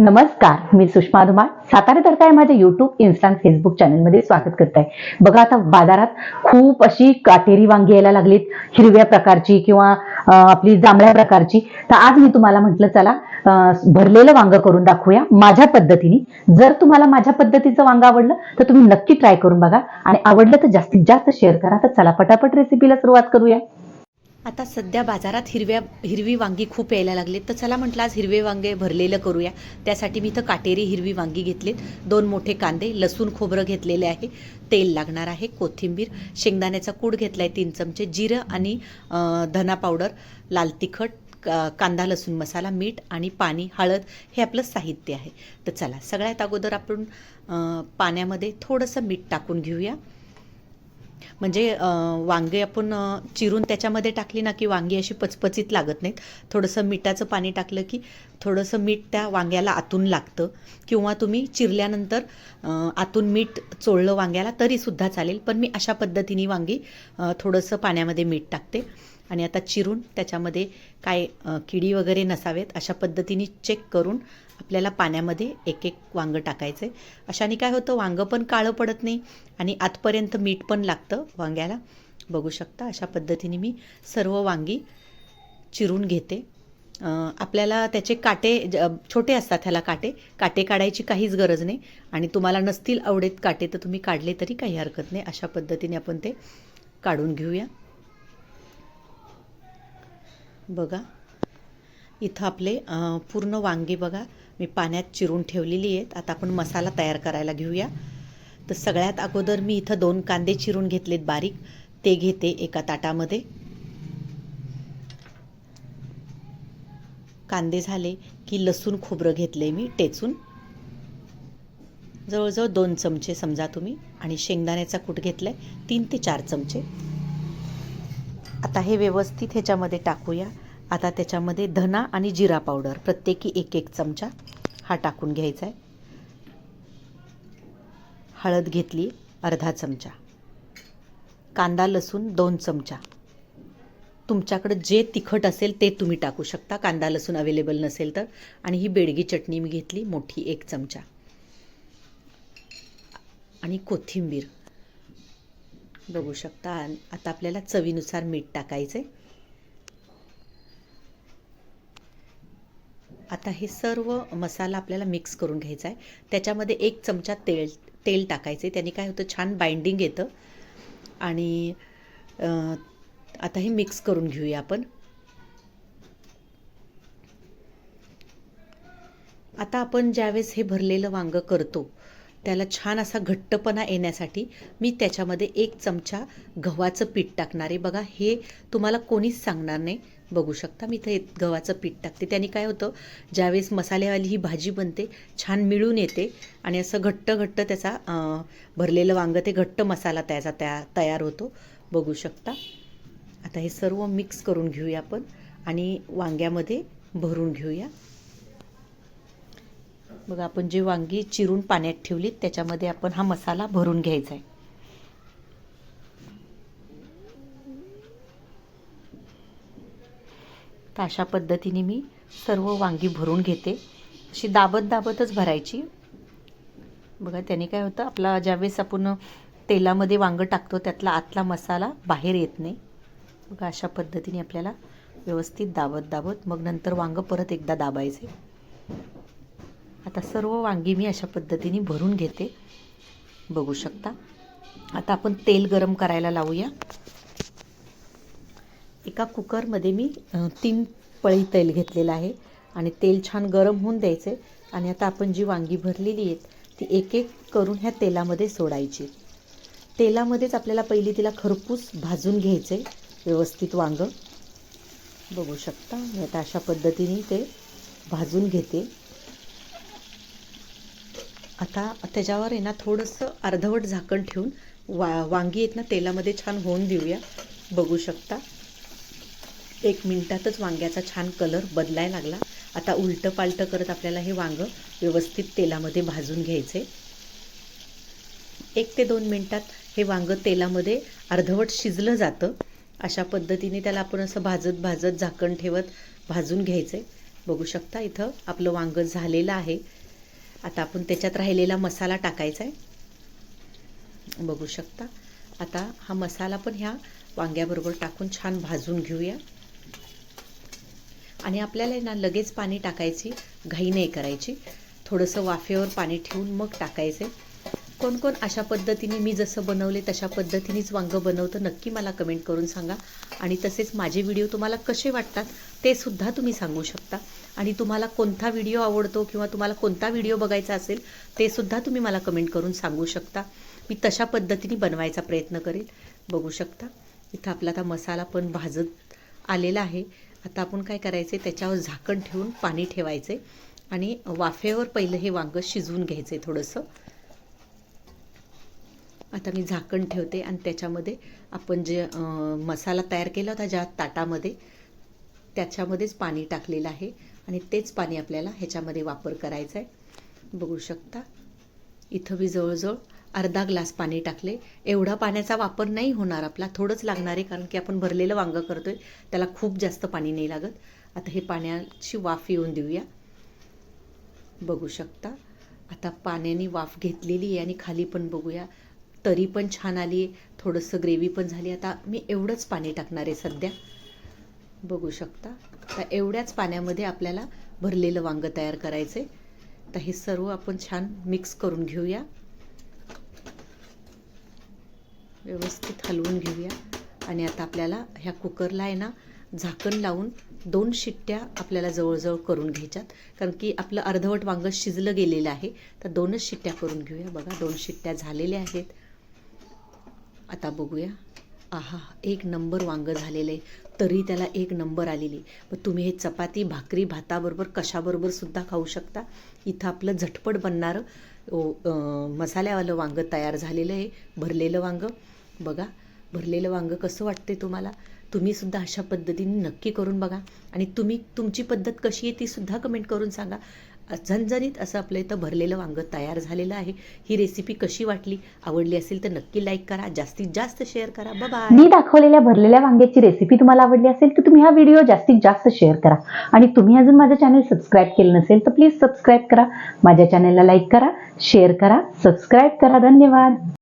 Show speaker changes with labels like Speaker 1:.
Speaker 1: नमस्कार मी सुषमा धुमाळ. सातारा तर काय माझ्या युट्यूब इन्स्टा फेसबुक चॅनलमध्ये स्वागत करत आहे बघा आता बाजारात खूप अशी काटेरी वांगी यायला लागलीत. हिरव्या प्रकारची किंवा आपली जांभळ्या प्रकारची. तर आज मी तुम्हाला म्हटलं चला भरलेलं वांग करून दाखवूया माझ्या पद्धतीने. जर तुम्हाला माझ्या पद्धतीचं वांग आवडलं तर तुम्ही नक्की ट्राय करून बघा. आणि आवडलं तर जास्तीत जास्त शेअर करा. तर चला पटापट रेसिपीला सुरुवात करूया.
Speaker 2: आता सध्या बाजारात हिरव्या हिरवी वांगी खूप यायला लागले तर चला म्हटलं आज हिरवे वांगे भरलेलं करूया. त्यासाठी मी इथं काटेरी हिरवी वांगी घेतलीत. दोन मोठे कांदे लसूण खोबरं घेतलेले आहे. तेल लागणार आहे कोथिंबीर शेंगदाण्याचा कूड घेतला आहे तीन चमचे जिरं आणि धना पावडर लाल तिखट का- कांदा लसूण मसाला मीठ आणि पाणी हळद हे आपलं साहित्य आहे. तर चला सगळ्यात अगोदर आपण पाण्यामध्ये थोडंसं मीठ टाकून घेऊया. म्हणजे वांगे आपण चिरून त्याच्यामध्ये टाकली ना की वांगी अशी पचपचीत लागत नाहीत. थोडंसं मिठाचं पाणी टाकलं की थोडंसं मीठ त्या वांग्याला आतून लागतं. किंवा तुम्ही चिरल्यानंतर आतून मीठ चोळलं वांग्याला तरीसुद्धा चालेल. पण मी अशा पद्धतीने वांगी थोडंसं पाण्यामध्ये मीठ टाकते. आणि आता चिरून त्याच्यामध्ये काय किडी वगैरे नसावेत अशा पद्धतीने चेक करून आपल्याला पाण्यामध्ये एक एक वांगं टाकायचं आहे अशाने काय होतं वांगं पण काळं पडत नाही आणि आतपर्यंत मीठ पण लागतं वांग्याला. बघू शकता अशा पद्धतीने मी सर्व वांगी चिरून घेते. आपल्याला त्याचे काटे ज- छोटे असतात ह्याला काटे. काटे काढायची काहीच गरज नाही. आणि तुम्हाला नसतील आवडेत काटे तर तुम्ही काढले तरी काही हरकत नाही. अशा पद्धतीने आपण ते काढून घेऊया. बघा. इथं आपले पूर्ण वांगे बघा. मी पाण्यात चिरून ठेवलेली आहेत. आता आपण मसाला तयार करायला घेऊया. तर सगळ्यात अगोदर मी इथं दोन कांदे चिरून घेतलेत बारीक. ते घेते एका ताटामध्ये. कांदे झाले की लसूण खोबरं घेतले मी टेचून. जवळजवळ दोन चमचे समजा तुम्ही. आणि शेंगदाण्याचा कूट घेतलाय तीन ते चार चमचे. आता हे व्यवस्थित ह्याच्यामध्ये टाकूया. आता त्याच्यामध्ये धना आणि जिरा पावडर प्रत्येकी एक एक चमचा हा टाकून घ्यायचा आहे. हळद घेतली अर्धा चमचा. कांदा लसूण दोन चमचा. तुमच्याकडं जे तिखट असेल ते तुम्ही टाकू शकता. कांदा लसूण अवेलेबल नसेल तर. आणि ही बेडगी चटणी मी घेतली मोठी एक चमचा. आणि कोथिंबीर. बघू शकता. आता आपल्याला चवीनुसार मीठ टाकायचं आहे आता हे सर्व मसाला आपल्याला मिक्स करून घ्यायचा आहे त्याच्यामध्ये एक चमचा तेल तेल टाकायचे त्याने काय होतं छान बाइंडिंग येतं. आणि आता हे मिक्स करून घेऊया आपण. आता आपण ज्यावेळेस हे भरलेलं वांगं करतो त्याला छान असा घट्टपणा येण्यासाठी मी त्याच्यामध्ये एक चमचा गव्हाचं पीठ टाकणार आहे. बघा हे तुम्हाला कोणीच सांगणार नाही. बघू शकता मी इथे गव्हाचं पीठ टाकते. त्याने काय होतं ज्यावेळेस मसालेवाली ही भाजी बनते छान मिळून येते आणि असं घट्ट घट्ट त्याचा भरलेलं वांगं ते घट्ट मसाला त्याचा तया तयार होतो. बघू शकता. आता हे सर्व मिक्स करून घेऊया आपण आणि वांग्यामध्ये भरून घेऊया. बघा आपण जी वांगी चिरून पाण्यात ठेवलीत त्याच्यामध्ये आपण हा मसाला भरून घ्यायचा आहे. तर अशा पद्धतीने मी सर्व वांगी भरून घेते. अशी दाबत दाबतच भरायची. बघा त्याने काय होतं आपला ज्यावेळेस आपण तेलामध्ये वांगं टाकतो त्यातला आतला मसाला बाहेर येत नाही. बघा अशा पद्धतीने आपल्याला व्यवस्थित दाबत दाबत मग नंतर वांगं परत एकदा दाबायचे. आता सर्व वांगी मी अशा पद्धतीने भरून घेते. बघू शकता. आता आपण तेल गरम करायला लावूया. एका कुकरमध्ये मी तीन पळी तेल घेतलेलं आहे आणि तेल छान गरम होऊन द्यायचे आणि आता आपण जी वांगी भरलेली आहेत ती एक एक करून ह्या तेलामध्ये सोडायची. तेलामध्येच आपल्याला पहिली तिला खरपूस भाजून घ्यायचे व्यवस्थित वांगं. बघू शकता. मी आता अशा पद्धतीने ते भाजून घेते. आता त्याच्यावर आहे ना थोडंसं अर्धवट झाकण ठेवून वा वांगी आहेत ना तेलामध्ये छान होऊन देऊया. बघू शकता. एक मिनटातच वांग्याचा छान कलर बदलाय लागला. आता उलटं पालटं करत आपल्याला हे वांगं व्यवस्थित तेलामध्ये भाजून घ्यायचे. एक ते दोन मिनटात हे वांगं तेलामध्ये अर्धवट शिजलं जातं. अशा पद्धतीने त्याला आपण असं भाजत भाजत झाकण ठेवत भाजून घ्यायचे. बघू शकता इथं आपलं वांग झालेलं आहे. आता आपण त्याच्यात राहिलेला मसाला टाकायचा आहे. बघू शकता. आता हा मसाला पण ह्या वांग्याबरोबर टाकून छान भाजून घेऊया. आणि आपल्याला आहे ना लगेच पाणी टाकायची घाई नाही करायची. थोडंसं वाफेवर पाणी ठेवून मग टाकायचे कोण कोण अशा पद्धतीने मी जसं बनवले तशा पद्धतीनेच वांगं बनवतं नक्की मला कमेंट करून सांगा. आणि तसेच माझे व्हिडिओ तुम्हाला कसे वाटतात ते सुद्धा तुम्ही सांगू शकता. आणि तुम्हाला कोणता व्हिडिओ आवडतो किंवा तुम्हाला कोणता व्हिडिओ बघायचा असेल ते सुद्धा तुम्ही मला कमेंट करून सांगू शकता. मी तशा पद्धतीने बनवायचा प्रयत्न करेल. बघू शकता. इथं आपला आता मसाला पण भाजत आलेला आहे. आता आपण काय करायचे त्याच्यावर झाकण ठेवून पाणी ठेवायचे आणि वाफेवर पहिलं हे वांगं शिजवून घ्यायचे थोडंसं. आता मी झाकण ठेवते आणि त्याच्यामध्ये आपण जे मसाला तयार केला होता ज्या ताटामध्ये त्याच्यामध्येच पाणी टाकलेलं आहे आणि तेच पाणी आपल्याला ह्याच्यामध्ये वापर करायचा आहे. बघू शकता इथं मी जवळजवळ अर्धा ग्लास पाणी टाकले. एवढा पाण्याचा वापर नाही होणार आपला थोडंच लागणार आहे कारण की आपण भरलेलं वांगं करतोय त्याला खूप जास्त पाणी नाही लागत. आता हे पाण्याची वाफ येऊन देऊया. बघू शकता आता पाण्याने वाफ घेतलेली आहे आणि खाली पण बघूया. तरी पण छान आली. आहे थोडंसं ग्रेव्ही पण झाली. आता मी एवढंच पाणी टाकणार आहे सध्या. बघू शकता. तर एवढ्याच पाण्यामध्ये आपल्याला भरलेलं वांगं तयार करायचं आहे तर हे सर्व आपण छान मिक्स करून घेऊया. व्यवस्थित हलवून घेऊया. आणि आता आपल्याला ह्या कुकरला आहे ना झाकण लावून दोन शिट्ट्या आपल्याला जवळजवळ करून घ्यायच्यात. कारण की आपलं अर्धवट वांगं शिजलं गेलेलं आहे. तर दोनच शिट्ट्या करून घेऊया. बघा दोन शिट्ट्या झालेल्या आहेत. आता बघूया. आहा एक नंबर वांगं झालेलं आहे तरी त्याला एक नंबर आलेली. मग तुम्ही हे चपाती भाकरी भाताबरोबर कशाबरोबर सुद्धा खाऊ शकता? इथं आपलं झटपट बनणारं ओ, मसाल्यावालं वांगं तयार झालेलं आहे. भरलेलं वांगं. बघा भरलेलं वांगं कसं वाटते तुम्हाला? तुम्ही सुद्धा अशा पद्धतीने नक्की करून बघा. आणि तुम्ही तुमची पद्धत कशी आहे ती सुद्धा कमेंट करून सांगा. झणझणीत असं आपलं इथं भरलेलं वांगं तयार झालेलं आहे. ही रेसिपी कशी वाटली? आवडली असेल तर नक्की लाईक करा. जास्तीत जास्त शेअर करा. बाबा
Speaker 1: मी दाखवलेल्या भरलेल्या वांग्याची रेसिपी तुम्हाला आवडली असेल तर तुम्ही हा व्हिडिओ जास्तीत जास्त शेअर करा. आणि तुम्ही अजून माझं चॅनल सबस्क्राईब केलं नसेल तर प्लीज सबस्क्राईब करा. माझ्या चॅनलला लाईक करा शेअर करा सबस्क्राईब करा. धन्यवाद.